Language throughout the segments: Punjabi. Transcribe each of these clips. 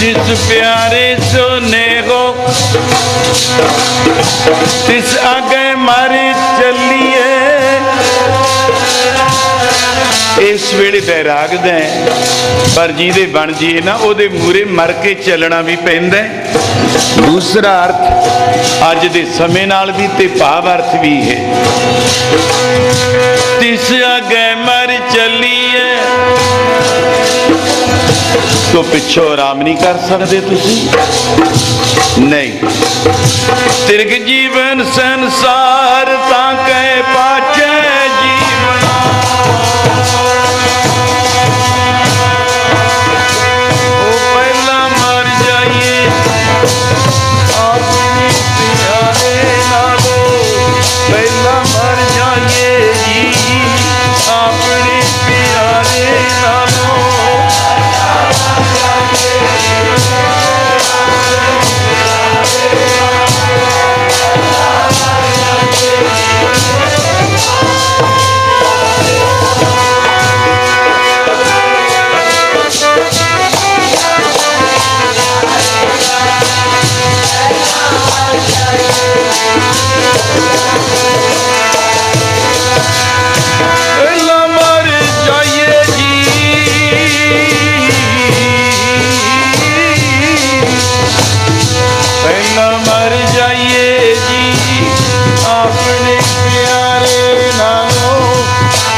जिस प्यारे सोने हो तिस आगे मारी ਚੱਲੀਏ ਇਸ ਵੇਲੇ ਬੈਰਾਗ ਦਾ ਹੈ, ਪਰ ਜਿਹਦੇ ਬਣ ਜੀਏ ਨਾ ਉਹਦੇ ਮੂਰੇ ਮਰ ਕੇ ਚੱਲਣਾ ਵੀ ਪੈਂਦਾ ਹੈ। ਦੂਸਰਾ ਅਰਥ ਅੱਜ ਦੇ ਸਮੇਂ ਨਾਲ ਵੀ ਤੇ ਭਾਵ ਅਰਥ ਵੀ ਹੈ ਤਿਸ ਅਗੇ ਮਰ ਚੱਲੀਏ ਤੋ ਪਿੱਛੋਂ ਆਰਾਮ ਨਹੀਂ ਕਰ ਸਕਦੇ ਤੁਸੀਂ? ਨਹੀਂ। ਤਿਰਗ ਜੀਵਨ ਸੰਸਾਰ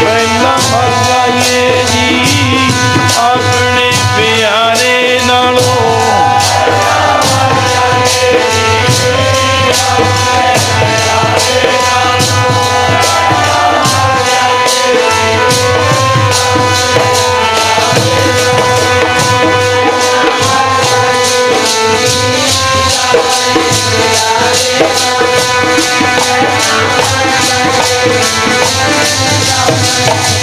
ਪਹਿਲਾਂ ਮਰ Yeah.